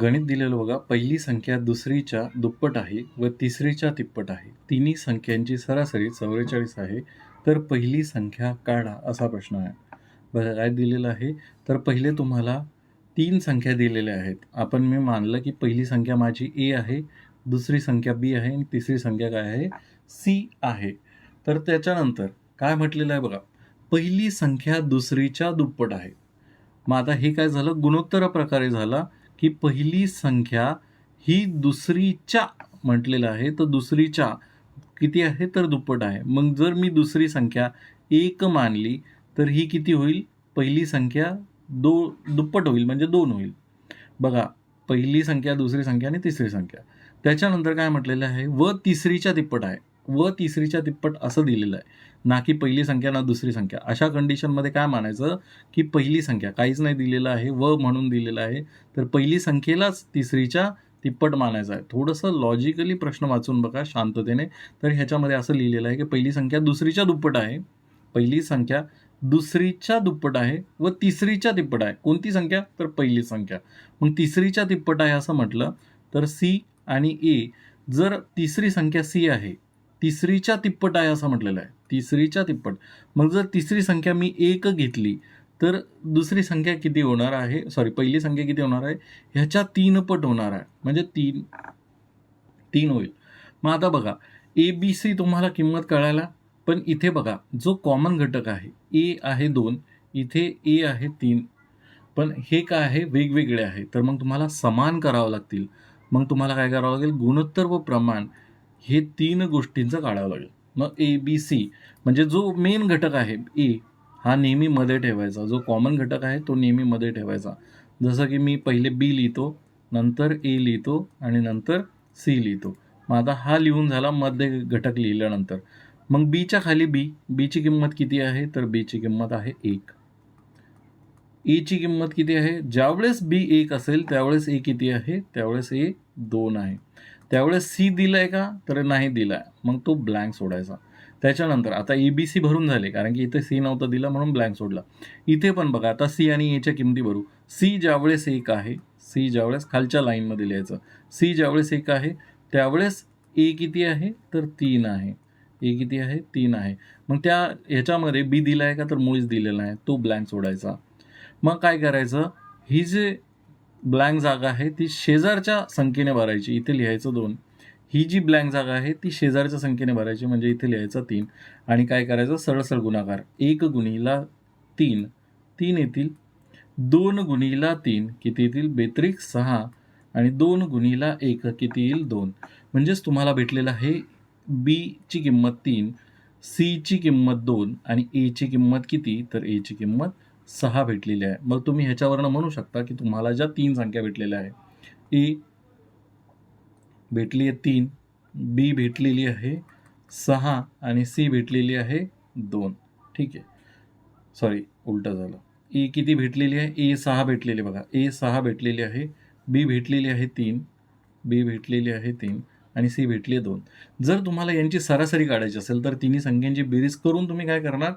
गणित दिलेलं बघा पहिली संख्या दुसरीच्या दुप्पट आहे व तिसरीच्या तिप्पट आहे. तिन्ही संख्यांची सरासरी चौवेचाळीस आहे. तर पहिली संख्या काढा असा प्रश्न आहे. बघा काय दिलेलं आहे? तर पहिले तुम्हाला तीन संख्या दिलेल्या आहेत. आपण मी मानलं की पहिली संख्या माझी ए आहे दुसरी संख्या बी आहे आणि तिसरी संख्या काय आहे? सी आहे. तर त्याच्यानंतर काय म्हटलेलं आहे बघा पहिली संख्या दुसरीच्या दुप्पट आहे. मग आता हे काय झालं? गुणोत्तर प्रकारे झाला. की पहिली संख्या ही दुसरीच्या म्हटलेलं आहे. तर दुसरीच्या किती आहे? तर दुप्पट आहे. मग जर मी दुसरी संख्या एक मानली तर ही किती होईल? पहिली संख्या दो दुप्पट होईल म्हणजे दोन होईल. बघा पहिली संख्या दुसरी संख्या आणि तिसरी संख्या. त्याच्यानंतर काय म्हटलेलं आहे? व तिसरीच्या तिप्पट आहे. व तिसरीच्या तिप्पट असं दिलेलं आहे. ना की पहिली संख्या ना दुसरी संख्या. अशा कंडिशनमध्ये काय मानायचं की पहिली संख्या काहीच नाही दिलेलं आहे व म्हणून दिलेलं आहे. तर पहिली संख्येलाच तिसरीच्या तिप्पट मानायचं आहे. थोडंसं लॉजिकली प्रश्न वाचून बघा शांततेने. तर ह्याच्यामध्ये असं लिहिलेलं आहे की पहिली संख्या दुसरीच्या दुप्पट आहे. पहिली संख्या दुसरीच्या दुप्पट आहे व तिसरीच्या तिप्पट आहे. कोणती संख्या? तर पहिली संख्या. मग तिसरीच्या तिप्पट आहे असं म्हटलं तर सी आणि ए. जर तिसरी संख्या सी आहे तिसरीच्या तिप्पट आहे असं म्हटलेलं आहे. तिसरीच्या तिप्पट. मग जर तिसरी संख्या मी एक घेतली तर दुसरी संख्या किती होणार आहे? सॉरी पहिली संख्या किती होणार आहे? ह्याच्या तीन पट होणार आहे. म्हणजे तीन तीन होईल. मग आता बघा ए बी सी तुम्हाला किंमत कळायला पण इथे बघा जो कॉमन घटक आहे ए आहे दोन इथे ए आहे तीन. पण हे काय आहे? वेगवेगळे आहे. तर मग तुम्हाला समान करावं लागतील. मग तुम्हाला काय करावं लागेल? गुणोत्तर व प्रमाण हे तीन गोष्टींचं काढावं लागेल. मग ए बी सी म्हणजे जो मेन घटक आहे ए हा नेहमी मध्ये ठेवायचा. जो कॉमन घटक आहे तो नेहमी मध्ये ठेवायचा. जसं की मी पहिले बी लिहितो नंतर ए लिहितो आणि नंतर सी लिहितो. मग आता हा लिहून झाला मध्ये घटक लिहिल्यानंतर. मग बीच्या खाली बी बीची किंमत किती आहे? तर बीची किंमत आहे एक. एची किंमत किती आहे? ज्यावेळेस बी एक असेल त्यावेळेस ए किती आहे? त्यावेळेस ए दोन आहे. त्यावेळेस सी दिलाय का तर नाही दिलाय. मग तो ब्लँक सोडायचा. त्याच्यानंतर आता ए बी सी भरून झाले कारण की इथे सी नव्हतं दिलं म्हणून ब्लँक सोडला. इथे पण बघा आता सी आणि एच्या किमती भरू. सी ज्यावेळेस एक आहे सी ज्यावेळेस खालच्या लाईनमध्ये लिहायचं. सी ज्यावेळेस एक आहे त्यावेळेस ए किती आहे तर तीन आहे. ए किती आहे तीन आहे. मग त्या ह्याच्यामध्ये बी दिला आहे का तर मुळीच दिलेला आहे तो ब्लँक सोडायचा. मग काय करायचं? ही जे ब्लँक जागा आहे ती शेजारच्या संख्येने भरायची. इथे लिहायचं दोन. ही जी ब्लँक जागा आहे ती शेजारच्या संख्येने भरायची म्हणजे इथे लिहायचं तीन. आणि काय करायचं? सरळ गुणाकार. एक गुणीला तीन. तीन येतील. दोन गुणीला तीन किती येतील? बेत्रिक सहा. आणि दोन गुणीला एक किती येईल? दोन. म्हणजेच तुम्हाला भेटलेलं आहे बीची किंमत तीन सीची किंमत दोन आणि एची किंमत किती? तर एची किंमत सहा भेटलेली आहे. मग तुम्ही ह्याच्यावरनं म्हणू शकता की तुम्हाला ज्या तीन संख्या भेटलेल्या आहे ई भेटली आहे तीन बी भेटलेली आहे सहा आणि सी भेटलेली आहे दोन. ठीक आहे. सॉरी उलटं झालं. ई किती भेटलेली आहे? ए सहा भेटलेली बघा. ए सहा भेटलेली आहे बी भेटलेली आहे तीन बी भेटलेली आहे तीन आणि सी भेटली आहे दोन. जर तुम्हाला यांची सरासरी काढायची असेल तर तिन्ही संख्यांची बेरीज करून तुम्ही काय करणार?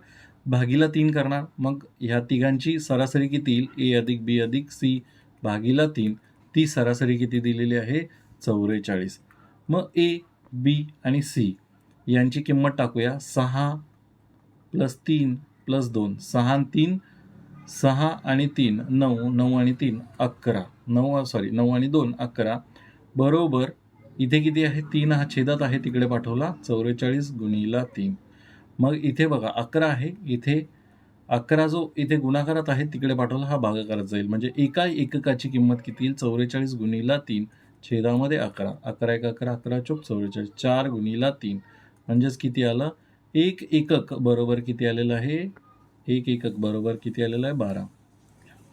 भागीला तीन करणार. मग ह्या तिघांची सरासरी किती येईल? ए अधिक बी अधिक सी भागीला तीन. ती सरासरी किती दिलेली आहे? चौवेचाळीस मग ए बी आणि सी यांची किंमत टाकूया. सहा प्लस तीन प्लस दोन. सहा तीन. सहा आणि तीन. नऊ. नऊ आणि तीन. अकरा. नऊ सॉरी नऊ आणि दोन. अकरा. बरोबर इथे किती आहे? तीन हा छेदात आहे तिकडे पाठवला. चौवेचाळीस गुणीला तीन. मग इथे बघा अकरा आहे. इथे अकरा जो इथे गुणाकारात आहे तिकडे पाठवला हा भागाकारात जाईल. म्हणजे एका एककाची किंमत किती येईल? चौवेचाळीस गुणीला तीन छेदामध्ये अकरा. अकरा एक अकरा अकरा चोप चौवेचाळीस. चार गुणीला तीन. म्हणजेच किती आलं? एक एकक बरोबर किती आलेलं आहे? एक एकक बरोबर किती आलेलं आहे? बारा.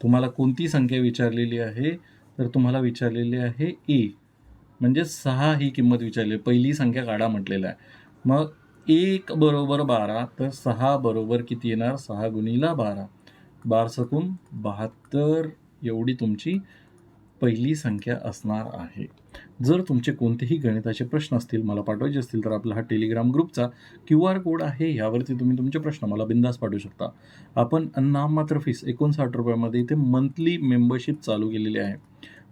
तुम्हाला कोणती संख्या विचारलेली आहे? तर तुम्हाला विचारलेली आहे ए. म्हणजे सहा ही किंमत विचारली. पहिली संख्या काढा म्हटलेलं आहे. मग एक बरोबर बारा तर सहा बरोबर किती येणार? सहा गुणीला बारा. बार सकून बहात्तर एवढी तुमची पहिली संख्या असणार आहे. जर तुमचे कोणतेही गणिताचे प्रश्न असतील मला पाठवायचे असतील तर आपला हा टेलिग्राम ग्रुपचा क्यू आर कोड आहे. ह्यावरती तुम्ही तुमचे प्रश्न मला बिंदास पाठवू शकता. आपण नाममात्र फीस एकोणसाठ रुपयामध्ये इथे मंथली मेंबरशिप चालू केलेली आहे.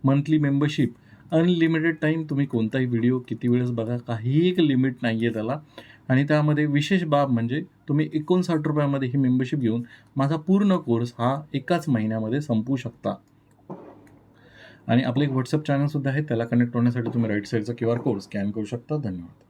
मंथली मेंबरशिप अनलिमिटेड टाईम तुम्ही कोणताही व्हिडिओ किती वेळेस बघा काहीही एक लिमिट नाही आहे त्याला. आणि त्यामध्ये विशेष बाब म्हणजे तुम्ही एकोणसाठ रुपयामध्ये ही मेंबरशिप घेऊन माझा पूर्ण कोर्स हा एकाच महिन्यामध्ये संपवू शकता. आणि आपलं एक व्हॉट्सअप चॅनलसुद्धा आहे त्याला कनेक्ट होण्यासाठी तुम्ही राईट साईडचा क्यू आर कोड स्कॅन करू शकता. धन्यवाद.